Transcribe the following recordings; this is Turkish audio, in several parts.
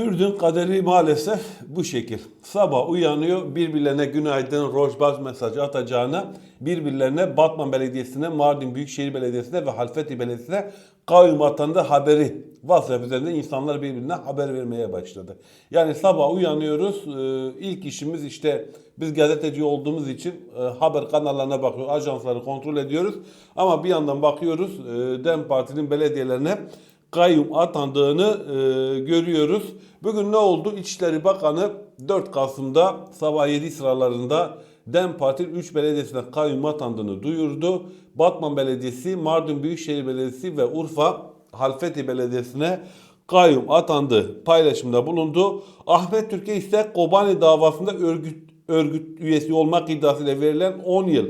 Kürdün kaderi maalesef bu şekil. Sabah uyanıyor birbirlerine günaydın, rojbaz mesajı atacağına birbirlerine Batman Belediyesi'ne, Mardin Büyükşehir Belediyesi'ne ve Halfeti Belediyesi'ne kayyum atanda haberi WhatsApp üzerinde insanlar birbirine haber vermeye başladı. Yani sabah uyanıyoruz e, ilk işimiz işte biz gazeteci olduğumuz için e, haber kanallarına bakıyoruz, ajansları kontrol ediyoruz. Ama bir yandan bakıyoruz e, DEM Parti'nin belediyelerine kayyum atandığını e, görüyoruz. Bugün ne oldu? İçişleri Bakanı 4 Kasım'da sabah 7 sıralarında DEM Parti 3 belediyesine kayyum atandığını duyurdu. Batman Belediyesi, Mardin Büyükşehir Belediyesi ve Urfa Halfeti Belediyesi'ne kayyum atandı paylaşımda bulundu. Ahmet Türkiye ise Kobani davasında örgüt örgüt üyesi olmak iddiasıyla verilen 10 yıl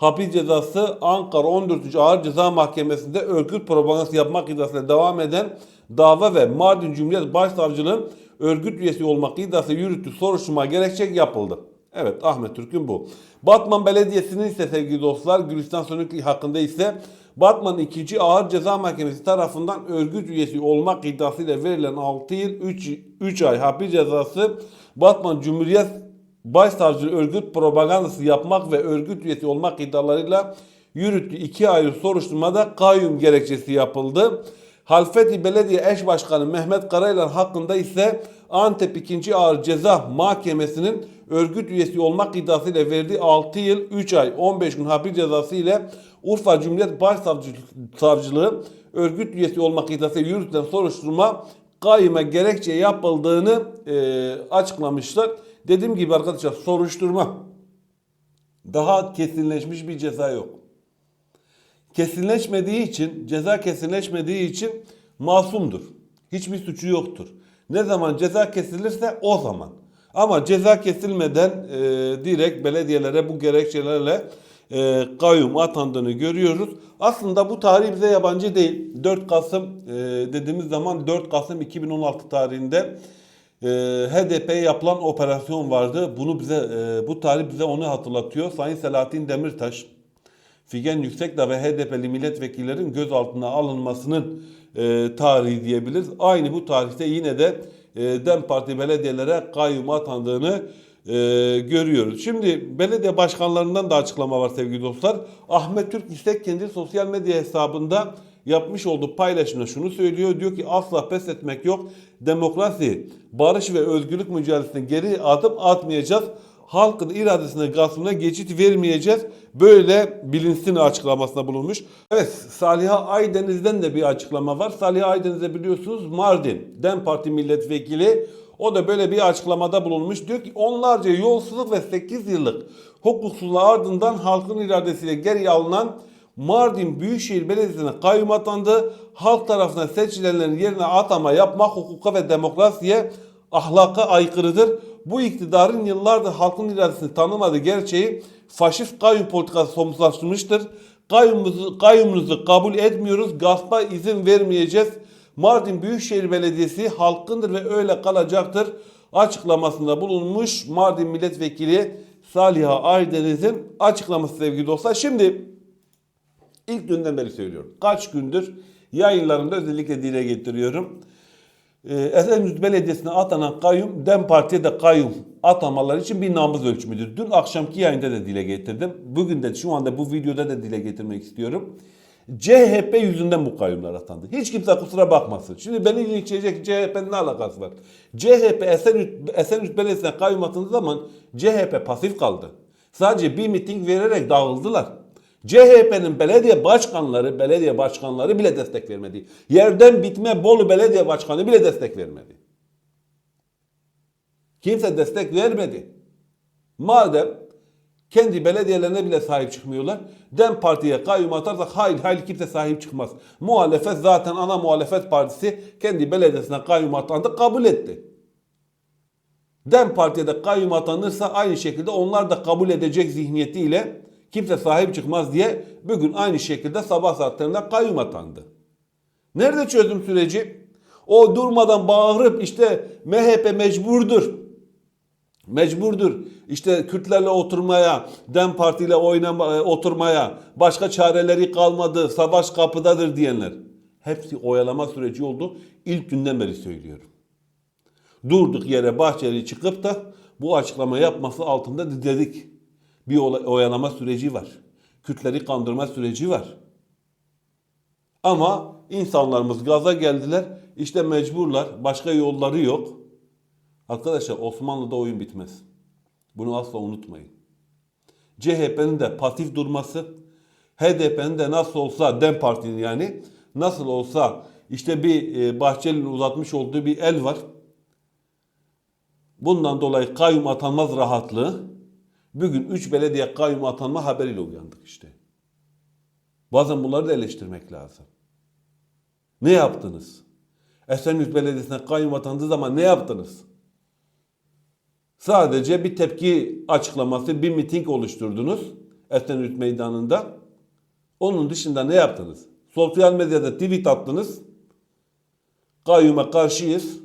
hapis cezası Ankara 14. Ağır Ceza Mahkemesi'nde örgüt propagandası yapmak iddiasıyla devam eden dava ve Mardin Cumhuriyet Başsavcılığı'nın örgüt üyesi olmak iddiasıyla yürüttüğü soruşturma gerekçe yapıldı. Evet Ahmet Türk'ün bu. Batman Belediyesi'nin ise sevgili dostlar Gülistan Sönükli hakkında ise Batman 2. Ağır Ceza Mahkemesi tarafından örgüt üyesi olmak iddiasıyla verilen 6 yıl 3, 3 ay hapis cezası Batman Cumhuriyet Başsavcılığı örgüt propagandası yapmak ve örgüt üyesi olmak iddialarıyla yürüttüğü iki ayrı soruşturmada kayyum gerekçesi yapıldı. Halfeti Belediye Eş Başkanı Mehmet Karaylan hakkında ise Antep 2. Ağır Ceza Mahkemesi'nin örgüt üyesi olmak iddiasıyla verdiği 6 yıl 3 ay 15 gün hapis cezası ile Urfa Cumhuriyet Başsavcılığı örgüt üyesi olmak iddiasıyla yürütülen soruşturma kayyuma gerekçe yapıldığını e, açıklamışlar. Dediğim gibi arkadaşlar soruşturma daha kesinleşmiş bir ceza yok. Kesinleşmediği için, ceza kesinleşmediği için masumdur. Hiçbir suçu yoktur. Ne zaman ceza kesilirse o zaman. Ama ceza kesilmeden e, direkt belediyelere bu gerekçelerle e, kayyum atandığını görüyoruz. Aslında bu tarih bize yabancı değil. 4 Kasım e, dediğimiz zaman 4 Kasım 2016 tarihinde e, HDP'ye yapılan operasyon vardı. Bunu bize e, bu tarih bize onu hatırlatıyor. Sayın Selahattin Demirtaş, Figen Yüksekdağ ve HDP'li milletvekillerin gözaltına alınmasının e, tarihi diyebiliriz. Aynı bu tarihte yine de e, DEM Parti belediyelere kayyum atandığını e, görüyoruz. Şimdi belediye başkanlarından da açıklama var sevgili dostlar. Ahmet Türk ise kendi sosyal medya hesabında yapmış olduğu paylaşımda şunu söylüyor. Diyor ki asla pes etmek yok. Demokrasi, barış ve özgürlük mücadelesine geri adım atmayacağız. Halkın iradesine gaspına geçit vermeyeceğiz. Böyle bilinsin açıklamasında bulunmuş. Evet Saliha Aydeniz'den de bir açıklama var. Saliha Aydeniz'de biliyorsunuz Mardin DEM Parti milletvekili. O da böyle bir açıklamada bulunmuş. Diyor ki onlarca yolsuzluk ve 8 yıllık hukuksuzluğa ardından halkın iradesiyle geri alınan Mardin Büyükşehir Belediyesi'ne kayyum atandı. Halk tarafından seçilenlerin yerine atama yapmak hukuka ve demokrasiye ahlaka aykırıdır. Bu iktidarın yıllardır halkın iradesini tanımadığı gerçeği faşist kayyum politikası somutlaştırmıştır. Kayyumumuzu, kayyumunuzu kabul etmiyoruz. Gaspa izin vermeyeceğiz. Mardin Büyükşehir Belediyesi halkındır ve öyle kalacaktır açıklamasında bulunmuş Mardin Milletvekili Saliha Aydeniz'in açıklaması sevgili dostlar. Şimdi ilk günden beri söylüyorum. Kaç gündür yayınlarımda özellikle dile getiriyorum. Ee, Esenyurt Belediyesi'ne atanan kayyum DEM Parti'ye de kayyum atamalar için bir nabız ölçümüdür. Dün akşamki yayında da dile getirdim. Bugün de şu anda bu videoda da dile getirmek istiyorum. CHP yüzünden bu kayyumlar atandı. Hiç kimse kusura bakmasın. Şimdi beni linçleyecek CHP'nin ne alakası var? CHP Esenyurt, Esenyurt Belediyesi'ne kayyum atandığı zaman CHP pasif kaldı. Sadece bir miting vererek dağıldılar. CHP'nin belediye başkanları, belediye başkanları bile destek vermedi. Yerden bitme Bolu Belediye Başkanı bile destek vermedi. Kimse destek vermedi. Madem kendi belediyelerine bile sahip çıkmıyorlar. DEM Parti'ye kayyum atarsak hayır hayır kimse sahip çıkmaz. Muhalefet zaten ana muhalefet partisi kendi belediyesine kayyum atandı kabul etti. DEM Parti'ye de kayyum atanırsa aynı şekilde onlar da kabul edecek zihniyetiyle kimse sahip çıkmaz diye bugün aynı şekilde sabah saatlerinde kayyum atandı. Nerede çözüm süreci? O durmadan bağırıp işte MHP mecburdur. Mecburdur. İşte Kürtlerle oturmaya, DEM Parti ile oynama, oturmaya, başka çareleri kalmadı, savaş kapıdadır diyenler. Hepsi oyalama süreci oldu. İlk günden beri söylüyorum. durduk yere Bahçeli çıkıp da bu açıklama yapması altında dizledik. Bir oyalama süreci var. Kürtleri kandırma süreci var. Ama insanlarımız gaza geldiler. İşte mecburlar. Başka yolları yok. Arkadaşlar Osmanlı'da oyun bitmez. Bunu asla unutmayın. CHP'nin de pasif durması, HDP'nin de nasıl olsa DEM Parti'nin yani nasıl olsa işte bir e, Bahçeli'nin uzatmış olduğu bir el var. Bundan dolayı kayyum atanmaz rahatlığı. Bugün 3 belediye kayyum atanma haberiyle uyandık işte. Bazen bunları da eleştirmek lazım. Ne yaptınız? Esenyurt Belediyesi'ne kayyum atandığı zaman ne yaptınız? Sadece bir tepki açıklaması, bir miting oluşturdunuz Esenyurt Meydanı'nda. Onun dışında ne yaptınız? Sosyal medyada tweet attınız. Kayyuma karşıyız.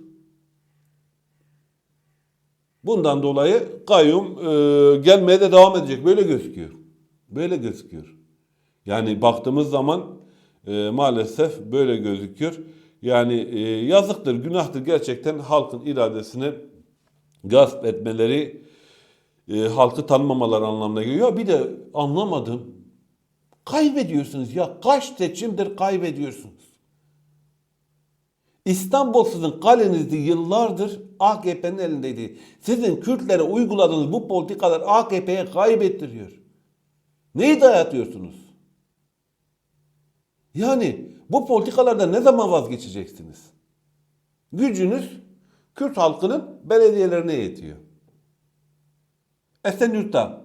Bundan dolayı kayyum e, gelmeye de devam edecek. Böyle gözüküyor. Böyle gözüküyor. Yani baktığımız zaman e, maalesef böyle gözüküyor. Yani e, yazıktır, günahtır gerçekten halkın iradesini gasp etmeleri, e, halkı tanımamaları anlamına geliyor. Bir de anlamadım. Kaybediyorsunuz ya. Kaç seçimdir kaybediyorsunuz. İstanbul sizin kalenizdi yıllardır AKP'nin elindeydi. Sizin Kürtlere uyguladığınız bu politikalar AKP'ye kaybettiriyor. Neyi dayatıyorsunuz? Yani bu politikalardan ne zaman vazgeçeceksiniz? Gücünüz Kürt halkının belediyelerine yetiyor. Esenyurt'ta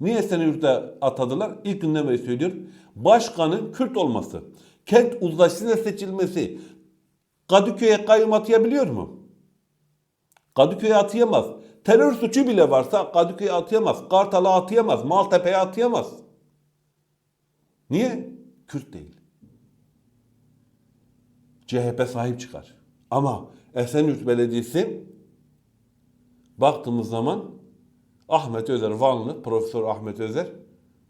niye Esenyurt'ta atadılar? İlk günden beri söylüyorum. Başkanın Kürt olması, kent uzlaşısıyla seçilmesi Kadıköy'e kayyum atayabiliyor mu? Kadıköy'e atayamaz. Terör suçu bile varsa Kadıköy'e atayamaz. Kartal'a atayamaz. Maltepe'ye atayamaz. Niye? Kürt değil. CHP sahip çıkar. Ama Esenyurt Belediyesi baktığımız zaman Ahmet Özer, Vanlı, Profesör Ahmet Özer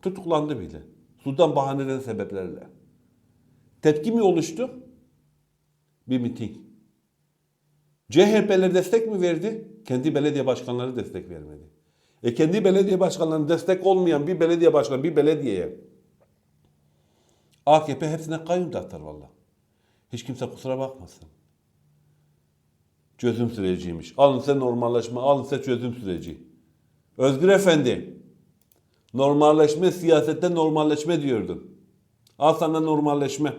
tutuklandı bile. Sudan bahaneden sebeplerle. Tepki mi oluştu? Bir miting. CHP'ler destek mi verdi? Kendi belediye başkanları destek vermedi. E kendi belediye başkanlarına destek olmayan bir belediye başkanı bir belediyeye AKP hepsine kayyum da atar valla. Hiç kimse kusura bakmasın. Çözüm süreciymiş. Alın size normalleşme, alın size çözüm süreci. Özgür Efendi, normalleşme siyasette normalleşme diyordun. Al sana normalleşme.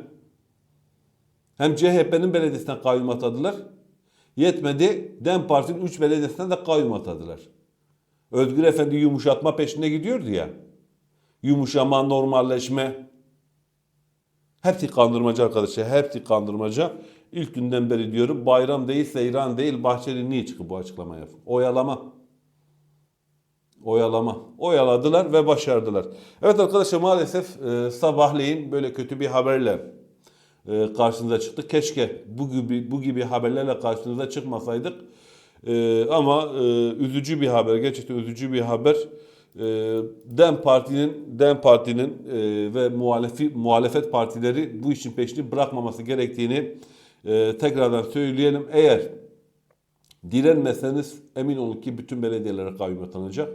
Hem CHP'nin belediyesine kayyum atadılar. Yetmedi, DEM Parti'nin 3 belediyesine de kayyum atadılar. Özgür Efendi yumuşatma peşinde gidiyordu ya. Yumuşama, normalleşme. Hepsi kandırmacı arkadaşlar. Hepsi kandırmaca. İlk günden beri diyorum bayram değil, seyran değil. Bahçeli niye çıkıp bu açıklama yapın? Oyalama. Oyalama. Oyaladılar ve başardılar. Evet arkadaşlar maalesef e, sabahleyin böyle kötü bir haberle e, karşınıza çıktık. Keşke bu gibi bu gibi haberlerle karşınıza çıkmasaydık. E, ama e, üzücü bir haber. Gerçekten üzücü bir haber. Dem Parti'nin Dem Parti'nin ve muhalefi muhalefet partileri bu işin peşini bırakmaması gerektiğini tekrardan söyleyelim. Eğer direnmeseniz emin olun ki bütün belediyelere kayyum atanacak.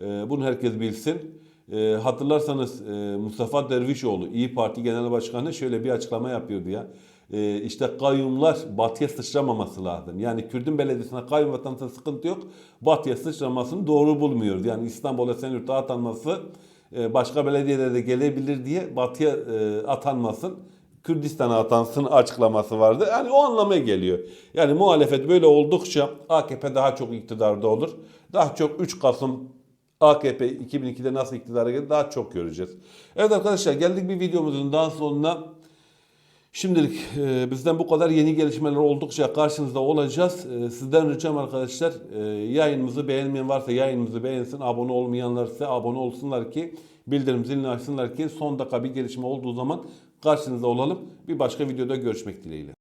Bunu herkes bilsin. E, hatırlarsanız e, Mustafa Dervişoğlu İyi Parti Genel Başkanı şöyle bir açıklama yapıyordu ya. E, işte kayyumlar batıya sıçramaması lazım. Yani Kürdün belediyesine kayyum atansa sıkıntı yok. Batıya sıçramasını doğru bulmuyordu. Yani İstanbul Esenyurt'a atanması e, başka belediyelere de gelebilir diye batıya e, atanmasın. Kürdistan'a atansın açıklaması vardı. Yani o anlamaya geliyor. Yani muhalefet böyle oldukça AKP daha çok iktidarda olur. Daha çok 3 Kasım AKP 2002'de nasıl iktidara geldi daha çok göreceğiz. Evet arkadaşlar geldik bir videomuzun daha sonuna. Şimdilik e, bizden bu kadar yeni gelişmeler oldukça karşınızda olacağız. E, sizden ricam arkadaşlar e, yayınımızı beğenmeyen varsa yayınımızı beğensin. Abone olmayanlar ise abone olsunlar ki bildirim zilini açsınlar ki son dakika bir gelişme olduğu zaman karşınızda olalım. Bir başka videoda görüşmek dileğiyle.